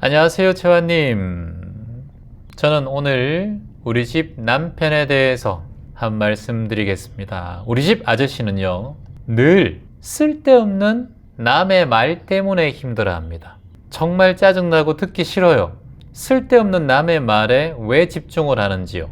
안녕하세요, 채화님. 저는 오늘 우리 집 남편에 대해서 한 말씀 드리겠습니다. 우리 집 아저씨는요, 늘 쓸데없는 남의 말 때문에 힘들어 합니다. 정말 짜증나고 듣기 싫어요. 쓸데없는 남의 말에 왜 집중을 하는지요.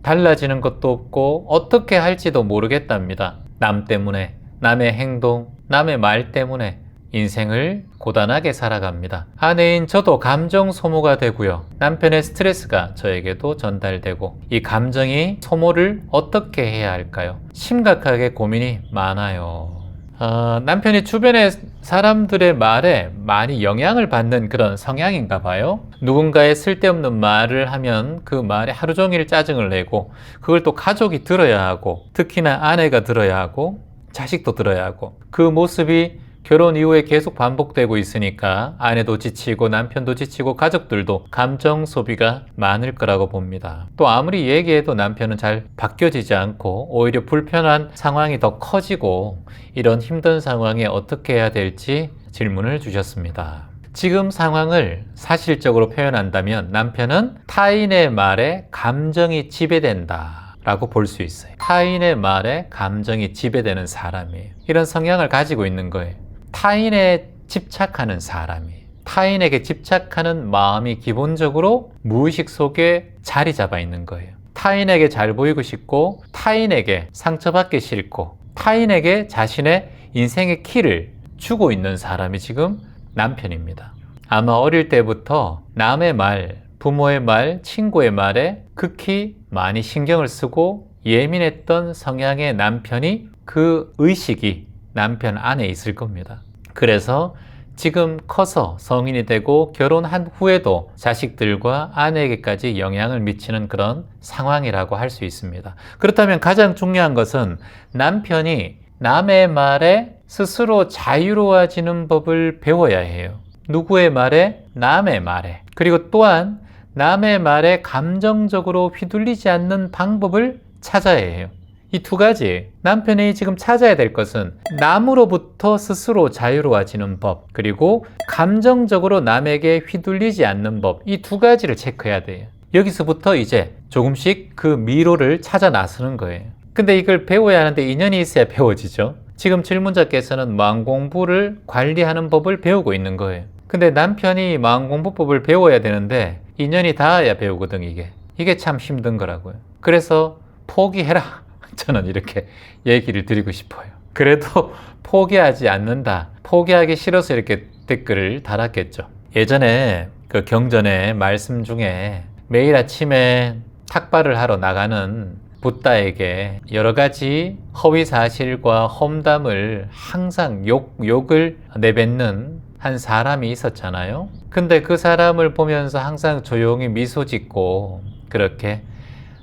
달라지는 것도 없고 어떻게 할지도 모르겠답니다. 남 때문에, 남의 행동, 남의 말 때문에 인생을 고단하게 살아갑니다. 아내인 저도 감정 소모가 되고요. 남편의 스트레스가 저에게도 전달되고 이 감정이 소모를 어떻게 해야 할까요? 심각하게 고민이 많아요. 어, 남편이 주변의 사람들의 말에 많이 영향을 받는 그런 성향인가 봐요. 누군가의 쓸데없는 말을 하면 그 말에 하루 종일 짜증을 내고 그걸 또 가족이 들어야 하고 특히나 아내가 들어야 하고 자식도 들어야 하고 그 모습이 결혼 이후에 계속 반복되고 있으니까 아내도 지치고 남편도 지치고 가족들도 감정 소비가 많을 거라고 봅니다. 또 아무리 얘기해도 남편은 잘 바뀌어지지 않고 오히려 불편한 상황이 더 커지고 이런 힘든 상황에 어떻게 해야 될지 질문을 주셨습니다. 지금 상황을 사실적으로 표현한다면 남편은 타인의 말에 감정이 지배된다. 라고 볼 수 있어요. 타인의 말에 감정이 지배되는 사람이에요. 이런 성향을 가지고 있는 거예요. 타인에 집착하는 사람이 타인에게 집착하는 마음이 기본적으로 무의식 속에 자리 잡아 있는 거예요. 타인에게 잘 보이고 싶고 타인에게 상처받기 싫고 타인에게 자신의 인생의 키를 주고 있는 사람이 지금 남편입니다. 아마 어릴 때부터 남의 말, 부모의 말, 친구의 말에 극히 많이 신경을 쓰고 예민했던 성향의 남편이 그 의식이 남편 안에 있을 겁니다. 그래서 지금 커서 성인이 되고 결혼한 후에도 자식들과 아내에게까지 영향을 미치는 그런 상황이라고 할 수 있습니다. 그렇다면 가장 중요한 것은 남편이 남의 말에 스스로 자유로워지는 법을 배워야 해요. 누구의 말에? 남의 말에. 그리고 또한 남의 말에 감정적으로 휘둘리지 않는 방법을 찾아야 해요. 이 두 가지 남편이 지금 찾아야 될 것은 남으로부터 스스로 자유로워지는 법 그리고 감정적으로 남에게 휘둘리지 않는 법 이 두 가지를 체크해야 돼요. 여기서부터 이제 조금씩 그 미로를 찾아 나서는 거예요. 근데 이걸 배워야 하는데 인연이 있어야 배워지죠. 지금 질문자께서는 마음 공부를 관리하는 법을 배우고 있는 거예요. 근데 남편이 마음 공부법을 배워야 되는데 인연이 닿아야 배우거든 이게. 이게 참 힘든 거라고요. 그래서 포기해라. 저는 이렇게 얘기를 드리고 싶어요. 그래도 포기하지 않는다. 포기하기 싫어서 이렇게 댓글을 달았겠죠. 예전에 그 경전의 말씀 중에 매일 아침에 탁발을 하러 나가는 붓다에게 여러 가지 허위 사실과 험담을 항상 욕, 욕을 내뱉는 한 사람이 있었잖아요. 근데 그 사람을 보면서 항상 조용히 미소 짓고 그렇게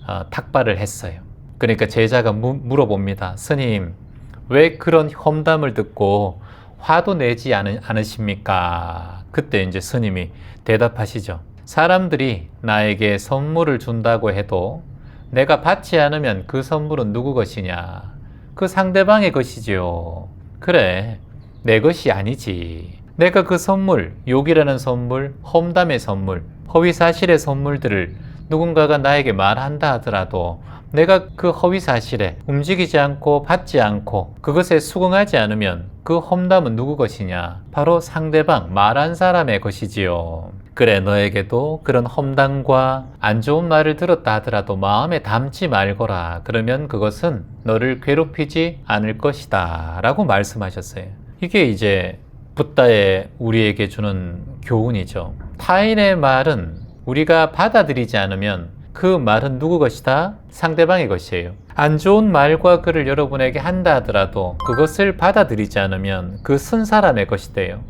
어, 탁발을 했어요. 그러니까 제자가 무, 물어봅니다. 스님, 왜 그런 험담을 듣고 화도 내지 않으, 않으십니까? 그때 이제 스님이 대답하시죠. 사람들이 나에게 선물을 준다고 해도 내가 받지 않으면 그 선물은 누구 것이냐? 그 상대방의 것이지요. 그래, 내 것이 아니지. 내가 그 선물, 욕이라는 선물, 험담의 선물, 허위사실의 선물들을 누군가가 나에게 말한다 하더라도 내가 그 허위 사실에 움직이지 않고 받지 않고 그것에 수긍하지 않으면 그 험담은 누구 것이냐? 바로 상대방, 말한 사람의 것이지요. 그래, 너에게도 그런 험담과 안 좋은 말을 들었다 하더라도 마음에 담지 말거라. 그러면 그것은 너를 괴롭히지 않을 것이다. 라고 말씀하셨어요. 이게 이제 붓다의 우리에게 주는 교훈이죠. 타인의 말은 우리가 받아들이지 않으면 그 말은 누구 것이다? 상대방의 것이에요. 안 좋은 말과 글을 여러분에게 한다 하더라도 그것을 받아들이지 않으면 그 쓴 사람의 것이 돼요.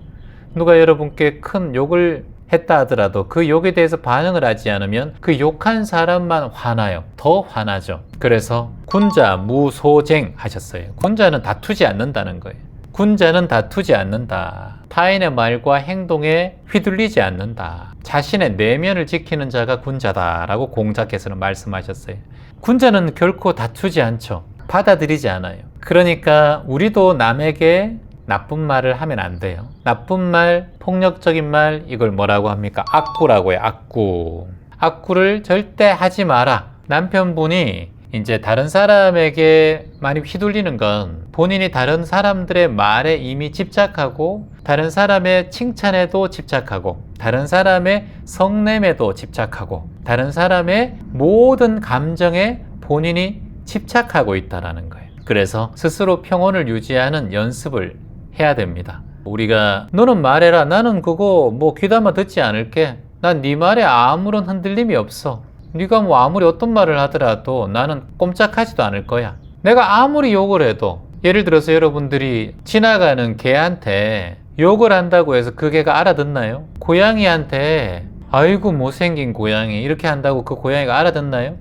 누가 여러분께 큰 욕을 했다 하더라도 그 욕에 대해서 반응을 하지 않으면 그 욕한 사람만 화나요. 더 화나죠. 그래서 군자 무소쟁 하셨어요. 군자는 다투지 않는다는 거예요. 군자는 다투지 않는다. 타인의 말과 행동에 휘둘리지 않는다. 자신의 내면을 지키는 자가 군자다라고 공자께서는 말씀하셨어요. 군자는 결코 다투지 않죠. 받아들이지 않아요. 그러니까 우리도 남에게 나쁜 말을 하면 안 돼요. 나쁜 말, 폭력적인 말, 이걸 뭐라고 합니까? 악구라고 해요, 악구. 악구를 절대 하지 마라. 남편분이 이제 다른 사람에게 많이 휘둘리는 건 본인이 다른 사람들의 말에 이미 집착하고 다른 사람의 칭찬에도 집착하고 다른 사람의 성냄에도 집착하고 다른 사람의 모든 감정에 본인이 집착하고 있다라는 거예요. 그래서 스스로 평온을 유지하는 연습을 해야 됩니다. 우리가 너는 말해라. 나는 그거 뭐 귀담아 듣지 않을게. 난 네 말에 아무런 흔들림이 없어. 네가 뭐 아무리 어떤 말을 하더라도 나는 꼼짝하지도 않을 거야. 내가 아무리 욕을 해도 예를 들어서 여러분들이 지나가는 개한테 욕을 한다고 해서 그 개가 알아듣나요? 고양이한테 아이고 못생긴 고양이 이렇게 한다고 그 고양이가 알아듣나요?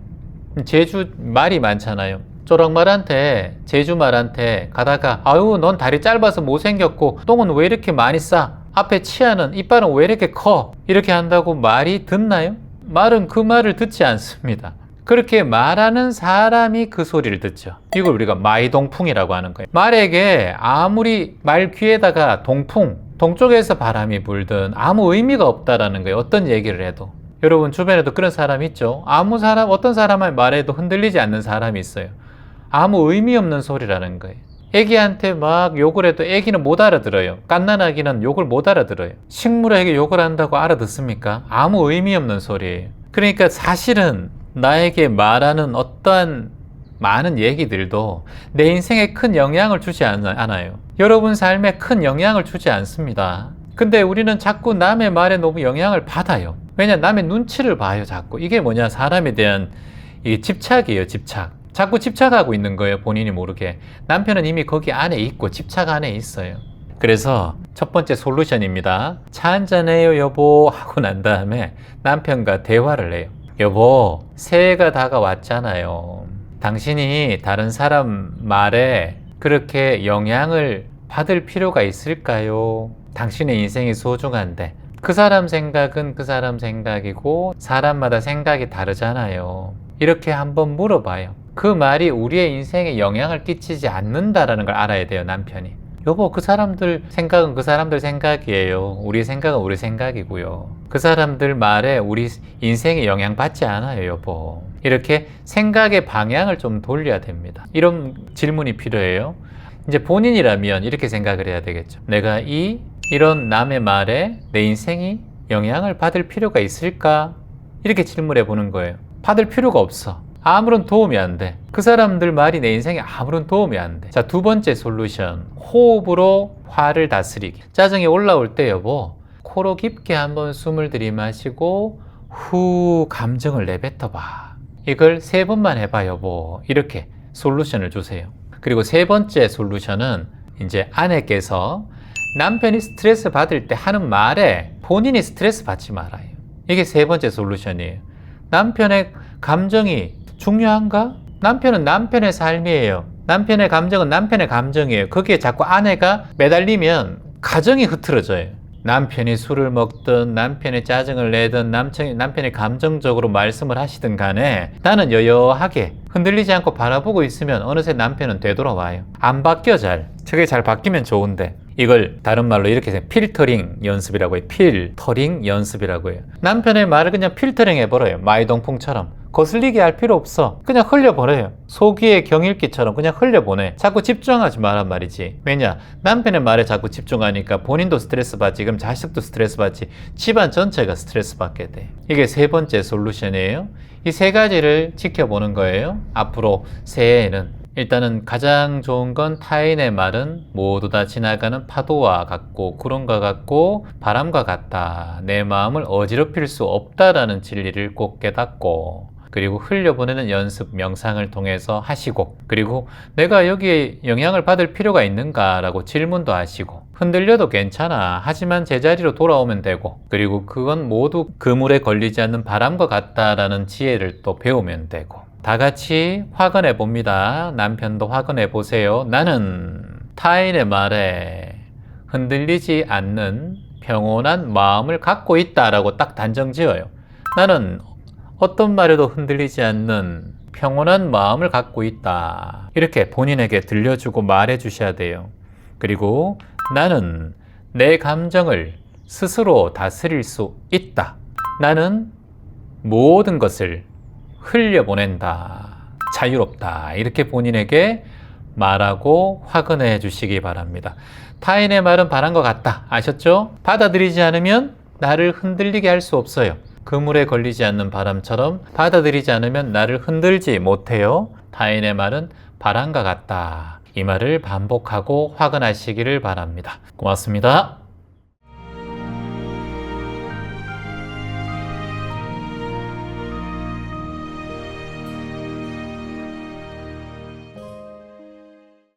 제주 말이 많잖아요. 쪼락말한테 제주말한테 가다가 아유 넌 다리 짧아서 못생겼고 똥은 왜 이렇게 많이 싸? 앞에 치아는 이빨은 왜 이렇게 커? 이렇게 한다고 말이 듣나요? 말은 그 말을 듣지 않습니다. 그렇게 말하는 사람이 그 소리를 듣죠. 이걸 우리가 마이동풍이라고 하는 거예요. 말에게 아무리 말 귀에다가 동풍, 동쪽에서 바람이 불든 아무 의미가 없다라는 거예요. 어떤 얘기를 해도. 여러분 주변에도 그런 사람 있죠. 아무 사람, 어떤 사람의 말에도 흔들리지 않는 사람이 있어요. 아무 의미 없는 소리라는 거예요. 애기한테 막 욕을 해도 애기는 못 알아들어요. 갓난아기는 욕을 못 알아들어요. 식물에게 욕을 한다고 알아듣습니까? 아무 의미 없는 소리예요. 그러니까 사실은 나에게 말하는 어떠한 많은 얘기들도 내 인생에 큰 영향을 주지 않- 않아요. 여러분 삶에 큰 영향을 주지 않습니다. 근데 우리는 자꾸 남의 말에 너무 영향을 받아요. 왜냐, 남의 눈치를 봐요, 자꾸. 이게 뭐냐, 사람에 대한 집착이에요, 집착. 자꾸 집착하고 있는 거예요, 본인이 모르게. 남편은 이미 거기 안에 있고 집착 안에 있어요. 그래서 첫 번째 솔루션입니다. 차 한잔해요, 여보. 하고 난 다음에 남편과 대화를 해요. 여보, 새해가 다가왔잖아요. 당신이 다른 사람 말에 그렇게 영향을 받을 필요가 있을까요? 당신의 인생이 소중한데. 그 사람 생각은 그 사람 생각이고, 사람마다 생각이 다르잖아요. 이렇게 한번 물어봐요. 그 말이 우리의 인생에 영향을 끼치지 않는다라는 걸 알아야 돼요, 남편이. 여보, 그 사람들 생각은 그 사람들 생각이에요. 우리 생각은 우리 생각이고요. 그 사람들 말에 우리 인생에 영향받지 않아요, 여보. 이렇게 생각의 방향을 좀 돌려야 됩니다. 이런 질문이 필요해요. 이제 본인이라면 이렇게 생각을 해야 되겠죠. 내가 이, 이런 남의 말에 내 인생이 영향을 받을 필요가 있을까? 이렇게 질문해 보는 거예요. 받을 필요가 없어. 아무런 도움이 안 돼. 그 사람들 말이 내 인생에 아무런 도움이 안 돼. 자, 두 번째 솔루션. 호흡으로 화를 다스리기. 짜증이 올라올 때 여보, 코로 깊게 한번 숨을 들이마시고 후 감정을 내뱉어 봐. 이걸 세 번만 해봐, 여보. 이렇게 솔루션을 주세요. 그리고 세 번째 솔루션은 이제 아내께서 남편이 스트레스 받을 때 하는 말에 본인이 스트레스 받지 말아요. 이게 세 번째 솔루션이에요. 남편의 감정이 중요한가? 남편은 남편의 삶이에요. 남편의 감정은 남편의 감정이에요. 거기에 자꾸 아내가 매달리면 가정이 흐트러져요. 남편이 술을 먹든 남편이 짜증을 내든 남편이, 남편이 감정적으로 말씀을 하시든 간에 나는 여여하게 흔들리지 않고 바라보고 있으면 어느새 남편은 되돌아와요. 안 바뀌어 잘. 저게 잘 바뀌면 좋은데 이걸 다른 말로 이렇게 해서 필터링 연습이라고 해요. 필터링 연습이라고 해요. 남편의 말을 그냥 필터링 해버려요. 마이동풍처럼. 거슬리게 할 필요 없어. 그냥 흘려보내요. 소기의 경일기처럼 그냥 흘려보내. 자꾸 집중하지 말란 말이지. 왜냐? 남편의 말에 자꾸 집중하니까 본인도 스트레스 받지, 그럼 자식도 스트레스 받지, 집안 전체가 스트레스 받게 돼. 이게 세 번째 솔루션이에요. 이 세 가지를 지켜보는 거예요. 앞으로 새해에는. 일단은 가장 좋은 건 타인의 말은 모두 다 지나가는 파도와 같고 구름과 같고 바람과 같다. 내 마음을 어지럽힐 수 없다라는 진리를 꼭 깨닫고 그리고 흘려보내는 연습 명상을 통해서 하시고 그리고 내가 여기에 영향을 받을 필요가 있는가라고 질문도 하시고 흔들려도 괜찮아 하지만 제자리로 돌아오면 되고 그리고 그건 모두 그물에 걸리지 않는 바람과 같다라는 지혜를 또 배우면 되고 다 같이 확언해 봅니다. 남편도 확언해 보세요. 나는 타인의 말에 흔들리지 않는 평온한 마음을 갖고 있다라고 딱 단정 지어요. 나는 어떤 말에도 흔들리지 않는 평온한 마음을 갖고 있다. 이렇게 본인에게 들려주고 말해 주셔야 돼요. 그리고 나는 내 감정을 스스로 다스릴 수 있다. 나는 모든 것을 흘려보낸다. 자유롭다. 이렇게 본인에게 말하고 확언해 주시기 바랍니다. 타인의 말은 바란 것 같다. 아셨죠? 받아들이지 않으면 나를 흔들리게 할 수 없어요. 그물에 걸리지 않는 바람처럼 받아들이지 않으면 나를 흔들지 못해요. 타인의 말은 바람과 같다. 이 말을 반복하고 확언하시기를 바랍니다. 고맙습니다.